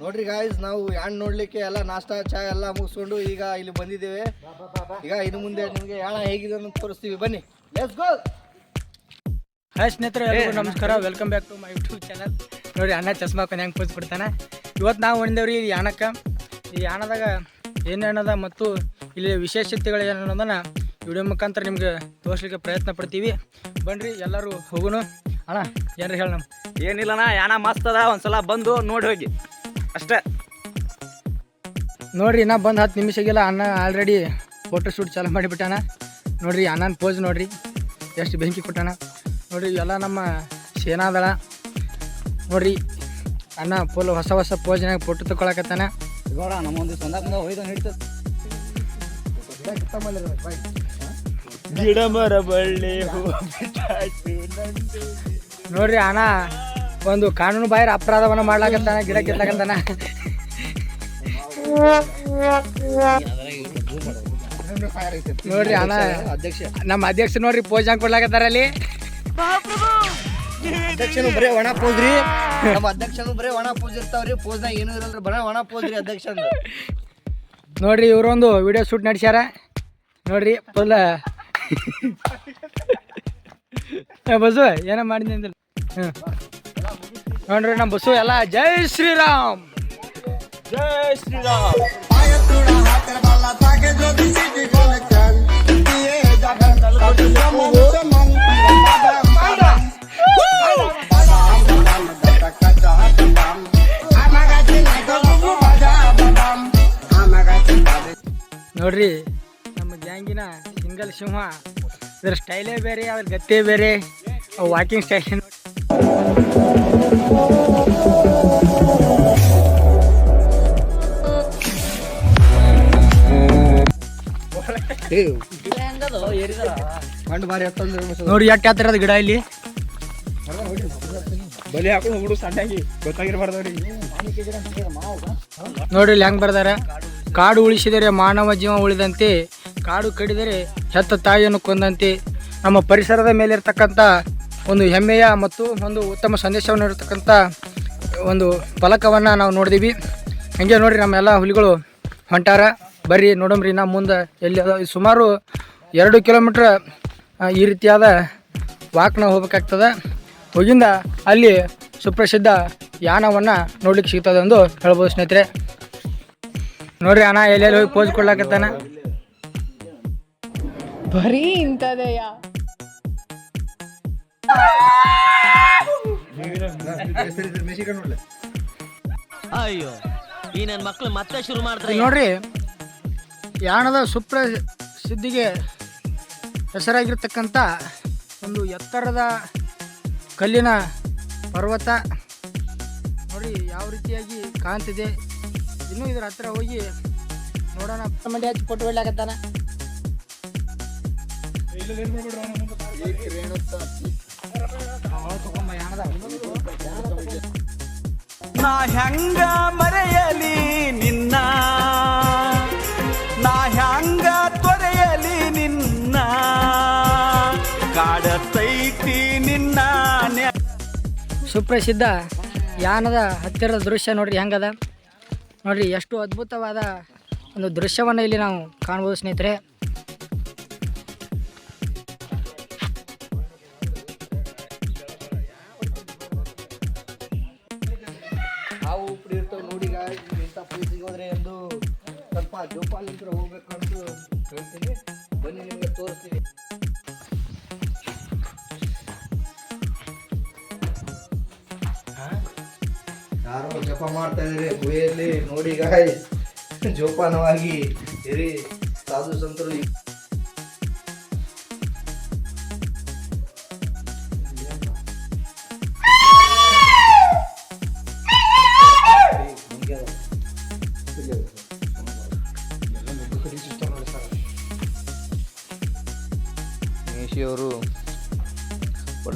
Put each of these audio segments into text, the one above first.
ನೋಡ್ರಿ ಗಾಯ್ಸ್ ನಾವು ಹಣ್ಣು ನೋಡ್ಲಿಕ್ಕೆ ಎಲ್ಲ ನಾಷ್ಟಾ ಚಾ ಎಲ್ಲ ಮುಗಿಸ್ಕೊಂಡು ಈಗ ಇಲ್ಲಿ ಬಂದಿದ್ದೇವೆ. ಈಗ ಇನ್ನು ಮುಂದೆ ನಿಮಗೆ ಯಾಣ ಹೇಗಿದೆ ಅಂತ ತೋರಿಸ್ತೀವಿ. ಬನ್ನಿ ಲೆಟ್ಸ್ ಗೋ ಹಾಯ್ ಸ್ನೇಹಿತರೆ ಎಲ್ಲರಿಗೂ ನಮಸ್ಕಾರ. Welcome back to my YouTube channel ನೋಡಿ ಅಣ್ಣ ಚಸ್ಮಾ ಕೊನೆ ಹೆಂಗೆ ಪೋಸ್ ಬಿಡ್ತಾನೆ. ಇವತ್ತು ನಾವು ಹೊಂದೇವ್ರಿ ಈ ಯಾಣಕ್ಕೆ. ಈ ಯಾಣದಾಗ ಏನೇನದ ಮತ್ತು ಇಲ್ಲಿ ವಿಶೇಷತೆಗಳು ಏನು ಅನ್ನೋದನ್ನ ವಿಡಿಯೋ ಮುಖಾಂತರ ನಿಮ್ಗೆ ತೋರಿಸ್ಲಿಕ್ಕೆ ಪ್ರಯತ್ನ ಪಡ್ತೀವಿ. ಬನ್ನಿರಿ ಎಲ್ಲರೂ ಹೋಗುನು. ಅಣ್ಣ ಏನ್ರಿ ಹೇಳ ನಮ್ಮ ಏನಿಲ್ಲಣ್ಣ ಯಾಣ ಮಸ್ತ್ ಒಂದು ಒಂದ್ಸಲ ಬಂದು ನೋಡಿ ಹೋಗಿ. ಅಷ್ಟೇ. ನೋಡ್ರಿ ನಾ ಬಂದು ಹತ್ತು ನಿಮಿಷಗೆಲ್ಲ ಅಣ್ಣ ಆಲ್ರೆಡಿ ಫೋಟೋ ಶೂಟ್ ಚಾಲು ಮಾಡಿಬಿಟ್ಟಾನ. ನೋಡ್ರಿ ಅಣ್ಣನ ಪೋಸ್ ನೋಡ್ರಿ ಎಷ್ಟು ಬೆಂಕಿ ಕೊಟ್ಟಾನ. ನೋಡ್ರಿ ಎಲ್ಲ ನಮ್ಮ ಸೇನಾದಳ ನೋಡ್ರಿ ಅಣ್ಣ ಫುಲ್ ಹೊಸ ಹೊಸ ಪೋಜ್ನಾಗ ಫೋಟೋ ತಗೊಳಕತ್ತಾನ ನೋಡ ನಮ್ಮೊಂದು ಸಂದರ್ಭದ ಹೋಯ್ದು ನಡೀತದ ಗಿಡ ಮರ ಬಳ್ಳಿ ನೋಡ್ರಿ ಅಣ್ಣ ಒಂದು ಕಾನೂನು ಬಾಹಿರ ಅಪರಾಧವನ್ನ ಮಾಡ್ಲಾಕತ್ತಾನ ಗಿಡ ಕಿತ್ಲಾಕತ್ತಾನ ನೋಡ್ರಿ ಅಣ್ಣ ಅಧ್ಯಕ್ಷ ನಮ್ಮ ಅಧ್ಯಕ್ಷ ನೋಡ್ರಿ ಪೋಜ್ ಹಂಗ್ ಕೊಡ್ಲಾಕತ್ತಾರ ಅಲ್ಲಿ. ಅಧ್ಯಕ್ಷನು ಬರೇ ಒಣ ಪೋಜ್ರಿ. ನಮ್ಮ ಅಧ್ಯಕ್ಷನು ಬರೇ ಒಣ ಪೋಜ್ ಇರ್ತಾವ್ರಿ ಪೋಜ್ನಾಗ ಏನೂ ಇರಲ್ರಿ ಬರೇ ಒಣ ಪೋಜ್ರಿ ಅಧ್ಯಕ್ಷ ನೋಡ್ರಿ ಇವರೊಂದು ವಿಡಿಯೋ ಶೂಟ್ ನಡೆಸ್ಯಾರ. ನೋಡ್ರಿ ಫುಲ್ ಬಸ್ ಏನೋ ಮಾಡಿದ್ನಿ ಹ್ಮ್. ಹ್ಞೂ ನೋಡ್ರಿ ನಮ್ಮ ಬಸ್ಸು ಎಲ್ಲ ಜೈ ಶ್ರೀರಾಮ್ ಜೈ ಶ್ರೀರಾಮ್ ನೋಡ್ರಿ ನಮ್ಮ ಗ್ಯಾಂಗಿನ ಸಿಂಗಲ್ ಸಿಂಹ. ಇದ್ರ ಸ್ಟೈಲೇ ಬೇರೆ ಅದ್ರ ಗತ್ತೆ ಬೇರೆ. ವಾಕಿಂಗ್ ಸ್ಟೈಲ್ ಕಂಡು ನೋಡಿ ಯಾಕೆ ಹತ್ತಿರದ ಗಿಡ ಇಲ್ಲಿ? ಬಲಿ ಹಾಕೊಂಡು ಹೋಗ್ಬಿಡು ಸಣ್ಣಾಗಿ ಗೊತ್ತಾಗಿರ್ಬಾರ್ದವ್ರಿ ನೋಡ್ರಿ ಇಲ್ಲಿ ಹೆಂಗ್ ಬರ್ದಾರ? ಕಾಡು ಉಳಿಸಿದರೆ ಮಾನವ ಜೀವ ಉಳಿದಂತೆ ಕಾಡು ಕಡಿದರೆ ಹೆತ್ತ ತಾಯಿಯನ್ನು ಕೊಂದಂತೆ. ನಮ್ಮ ಪರಿಸರದ ಮೇಲಿರ್ತಕ್ಕಂಥ ಒಂದು ಹೆಮ್ಮೆಯ ಮತ್ತು ಒಂದು ಉತ್ತಮ ಸಂದೇಶವನ್ನು ಇರತಕ್ಕಂಥ ಒಂದು ಫಲಕವನ್ನು ನಾವು ನೋಡಿದೀವಿ. ಹಂಗೆ ನೋಡ್ರಿ ನಮ್ಮೆಲ್ಲ ಹುಲಿಗಳು ಹೊಂಟಾರ. ಬರ್ರಿ ನೋಡಮ್ರಿ ನಾ ಮುಂದೆ ಎಲ್ಲಿ ಅದಾವ? ಸುಮಾರು ಎರಡು ಕಿಲೋಮೀಟ್ರ್ ಈ ರೀತಿಯಾದ ವಾಕ್ನ ಹೋಗ್ಬೇಕಾಗ್ತದೆ. ಹೋಗಿಂದ ಅಲ್ಲಿ ಸುಪ್ರಸಿದ್ಧ ಯಾನವನ್ನು ನೋಡ್ಲಿಕ್ಕೆ ಸಿಗ್ತದೆ ಎಂದು ಹೇಳ್ಬೋದು ಸ್ನೇಹಿತರೆ. ನೋಡ್ರಿ ಅಣ್ಣ ಎಲ್ಲೆಲ್ಲಿ ಹೋಗಿ ಪೋಸ್ ಕೊಡ್ಲಾಕತ್ತಾನ? ಬರೀ ಇಂಥದಯ್ಯ ಅಯ್ಯೋ ಈ ನನ್ನ ಮಕ್ಳು ಮತ್ತೆ ಶುರು ಮಾಡ್ತಾರೆ. ನೋಡ್ರಿ ಯಾಣದ ಸುಪ್ರ ಸಿದ್ಧಿಗೆ ಹೆಸರಾಗಿರ್ತಕ್ಕಂಥ ಒಂದು ಎತ್ತರದ ಕಲ್ಲಿನ ಪರ್ವತ. ನೋಡಿ ಯಾವ ರೀತಿಯಾಗಿ ಕಾಣ್ತಿದೆ. ಇನ್ನೂ ಇದರ ಹತ್ರ ಹೋಗಿ ನೋಡೋಣ. ಮಂದಿ ಹಚ್ಚಿ ಫೋಟೋ ಹೊಡ್ಲಾಕತ್ತಾನ ನಾ ಹೆಂಗ ಮರೆಯಲಿ ನಿನ್ನ? ಹೆಂಗ ತೊರೆಯಲಿ ನಿನ್ನ ಕಾಡತೈತಿ ನಿನ್ನ ನೆ- ಸುಪ್ರಸಿದ್ಧ ಯಾನದ ಹತ್ತಿರದ ದೃಶ್ಯ ನೋಡ್ರಿ ಹೆಂಗದ? ನೋಡ್ರಿ ಎಷ್ಟು ಅದ್ಭುತವಾದ ಒಂದು ದೃಶ್ಯವನ್ನು ಇಲ್ಲಿ ನಾವು ಕಾಣ್ಬೋದು ಸ್ನೇಹಿತರೆ. ಹಾವು ಉಪ್ಪಡಿ ಇರ್ತಾವ ನೋಡಿ ಇಂಥ ಪ್ಲೇಸಿಗೆ ಹೋದ್ರೆ ಎಂದು ಸ್ವಲ್ಪ ಜೋಪಾಲಿಂತ್ರ ಅಂತ ಹೇಳ್ತೀನಿ ಬನ್ನಿ, ನಿಮಗೆ ತೋರಿಸ್ತೀನಿ. ಯಾರೋ ಜಪ ಮಾಡ್ತಾ ಇದ್ರಿ ಗುಹೆಯಲ್ಲಿ ನೋಡಿ ಗಾಯ್ಸ್ ಜೋಪಾನವಾಗಿ ಇರಿ. ಸಾಧು ಸಂತರು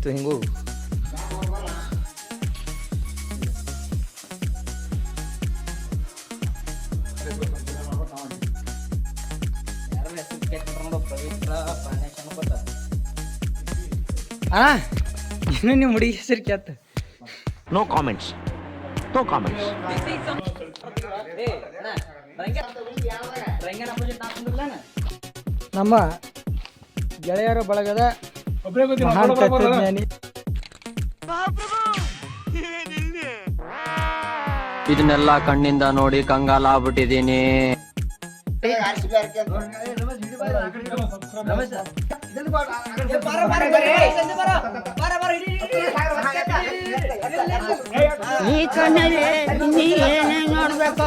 ಬರ್ತು ಹಿಂಗು. ಇನ್ನು ನಿಮ್ಮ ಹುಡುಗಿ ಹೆಸರು ಕೇತ ನೋ ಕಾಮೆಂಟ್ಸ್ ನಮ್ಮ ಗೆಳೆಯರ ಬಳಗದ ಮಹಾನ್ ತತ್ವಜ್ಞಾನಿ. ಇದನ್ನೆಲ್ಲ ಕಣ್ಣಿಂದ ನೋಡಿ ಕಂಗಾಲ ಆಗ್ಬಿಟ್ಟಿದೀನಿ ಈ ಕಣ್ಣಲ್ಲಿ ನೀ ಏನೇ ನೋಡ್ಬೇಕು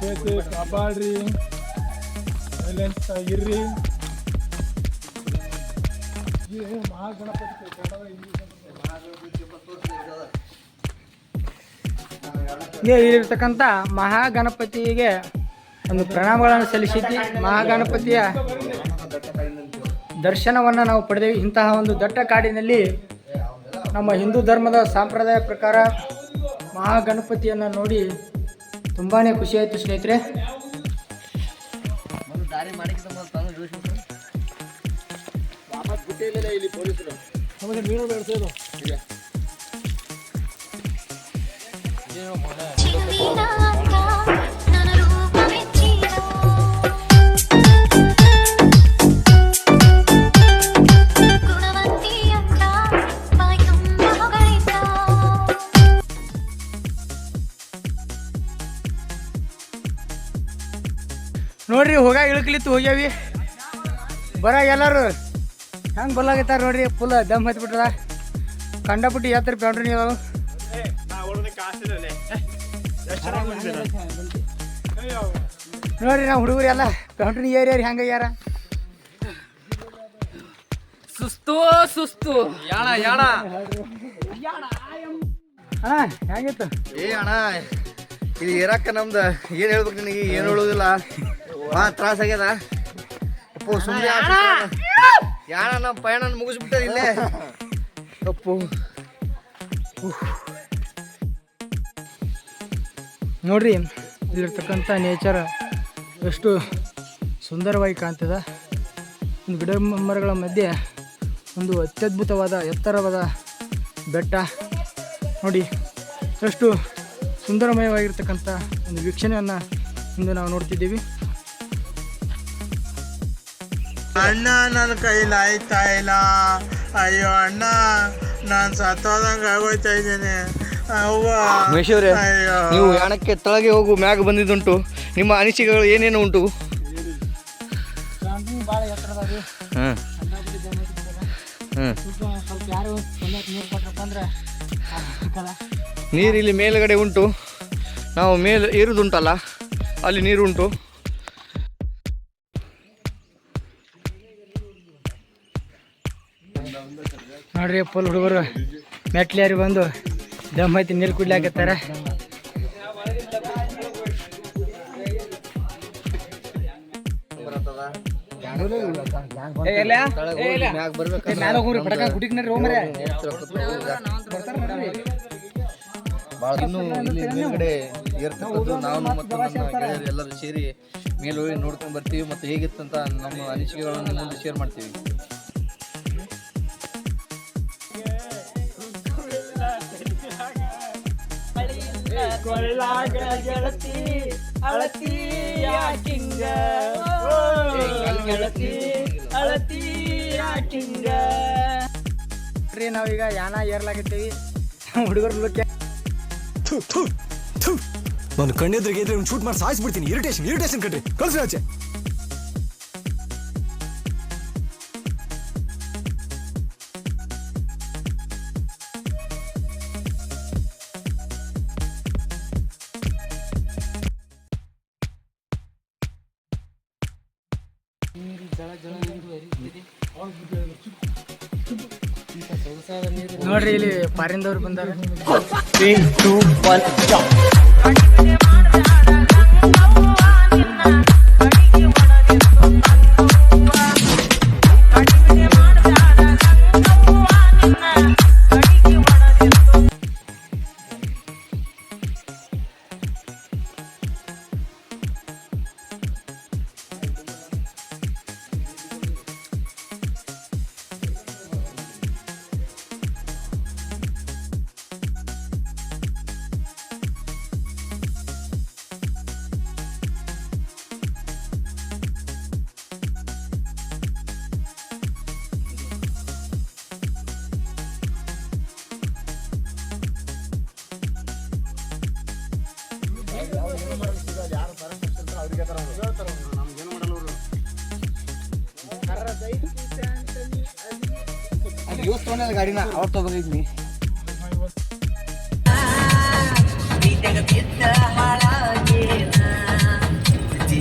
ಸೇತು ಕಾಪಾಡ್ರಿ. ಸೈಲೆನ್ಸ್ ಆಗಿರ್ರಿ ಇಲ್ಲಿರ್ತಕ್ಕಂಥ ಮಹಾಗಣಪತಿಗೆ ಒಂದು ಪ್ರಣಾಮಗಳನ್ನು ಸಲ್ಲಿಸಿದ್ವಿ. ಮಹಾಗಣಪತಿಯ ದರ್ಶನವನ್ನು ನಾವು ಪಡೆದೇವೆ. ಇಂತಹ ಒಂದು ದಟ್ಟ ಕಾಡಿನಲ್ಲಿ ನಮ್ಮ ಹಿಂದೂ ಧರ್ಮದ ಸಂಪ್ರದಾಯ ಪ್ರಕಾರ ಮಹಾಗಣಪತಿಯನ್ನು ನೋಡಿ ತುಂಬಾ ಖುಷಿ ಆಯಿತು ಸ್ನೇಹಿತರೆ. ದಾರಿ ನೋಡ್ರಿ ಹೋಗ ಇಳಕ್ಲಿತ್ತು ಹೋಗ್ಯಾವಿ. ಬರ ಎಲ್ಲರೂ. ಹೆಂಗೆ ಬಲ್ಲಾಗತ್ತಾರ ನೋಡ್ರಿ ಫುಲ್ ದಮ್ ಹತ್ಬಿಟ್ರ. ಕಂಡಪಟ್ಟಿ ಯಾತ್ರ ಪ್ಯಾಂಡ್ರಿ ನೀವು ನೋಡ್ರಿ ನಾವು ಹುಡುಗರು ಎಲ್ಲ ಪ್ಯಾಂಟ್ರಿ ಏರಿಯಾರಿ ಹೆಂಗ ಯಾರ ಸುಸ್ತು ಸುಸ್ತು. ಯಾಣ ಯಾಣ. ಅಣ್ಣ ಹೆಂಗಿತ್ತು? ಏ ಅಣ್ಣ ಇದು ಇರಾಕ ನಮ್ದು. ಏನು ಹೇಳ್ಬೇಕು ನಿನಗೆ? ಏನು ಹೇಳೋದಿಲ್ಲ. ಭಾಳ ತ್ರಾಸ ಆಗ್ಯದ. ಅಪ್ಪು ಸುಮ್ಮನೆ ಯಾಣ ನಮ್ಮ ಪಯಣ ಇಲ್ಲೇ. ಅಪ್ಪು. ನೋಡ್ರಿ ಇಲ್ಲಿರ್ತಕ್ಕಂಥ ನೇಚರ್ ಎಷ್ಟು ಸುಂದರವಾಗಿ ಕಾಣ್ತದ. ಒಂದು ಗಿಡ ಮರಗಳ ಮಧ್ಯೆ ಒಂದು ಅತ್ಯದ್ಭುತವಾದ ಎತ್ತರವಾದ ಬೆಟ್ಟ. ನೋಡಿ ಎಷ್ಟು ಸುಂದರಮಯವಾಗಿರ್ತಕ್ಕಂಥ ಒಂದು ವೀಕ್ಷಣೆಯನ್ನು ಇಂದು ನಾವು ನೋಡ್ತಿದ್ದೀವಿ. ಅಣ್ಣ ನನ್ನ ಕೈಲಿ ಆಯ್ತಾ ಇಲ್ಲ? ಅಯ್ಯೋ ಅಣ್ಣ ನಾನು ಸತ್ತೋದಂಗೆ ಆಗೋಯ್ತಾ ಇದ್ದೇನೆ. ಅಯ್ಯೋ. ನೀವು ಯಾಣಕ್ಕೆ ತಳಗೆ ಹೋಗು ಮ್ಯಾಗ ಬಂದಿದ್ದುಂಟು. ನಿಮ್ಮ ಅನಿಸಿಕೆಗಳು ಏನೇನು ಉಂಟು? ನೀರಿಲ್ಲಿ ಮೇಲುಗಡೆ ಉಂಟು. ನಾವು ಮೇಲೆ ಇರುದುಂಟಲ್ಲ ಅಲ್ಲಿ ನೀರು ನೋಡ್ರಿ ಫುಲ್ ಹುಡುಗರು. ಮೆಟ್ಲಿಯಾರಿ ಬಂದು ದಮ್ ಐತಿ, ನೀರು ಕುಡ್ಲಾಕತ್ತಾರ ಹಾಕತ್ತಾರ. ಮೇಲ್ಗಡೆ ನಾವು ನಮ್ಮ ಎಲ್ಲರೂ ಸೇರಿ ಮೇಲೆ ಹೋಗಿ ನೋಡ್ಕೊಂಡು ಬರ್ತೀವಿ ಮತ್ತು ಹೇಗಿತ್ತಂತ ನಮ್ಮ ಅನಿಸಿಕೆಗಳನ್ನ ಶೇರ್ ಮಾಡ್ತೀವಿ. ನೋಡ್ರಿ ನಾವೀಗ ಯಾನ ಏರ್ಲಾಗತ್ತೀವಿ ಹುಡುಗರು ಲುಕ್ ನಾನು ಕಣ್ಣೆದ್ರಿಗೆ ಇದ್ರೆ ಶೂಟ್ ಮಾಡಿ ಸಾಯಿಸ್ಬಿಡ್ತೀನಿ. ಇರಿಟೇಷನ್ ಇರಿಟೇಷನ್ ಕಟ್ರಿ ಕಳ್ಸಿ ಆಚೆ. ನೋಡ್ರಿ ಇಲ್ಲಿ ಫಾರಿನ್ದವ್ರು ಬಂದಾರ. ಏನು ಮಾಡೋದು ಯಾರು ಬರ ಅವ್ರಿಗೆ ಥರ ಹೇಳ್ತಾರೆ ಏನು ಅವರು ಗಾಡಿನ ಅವ್ರು ತಗೊಂಡಿದ್ನಿ ಹಾಳಾಗೇನ ಜೆ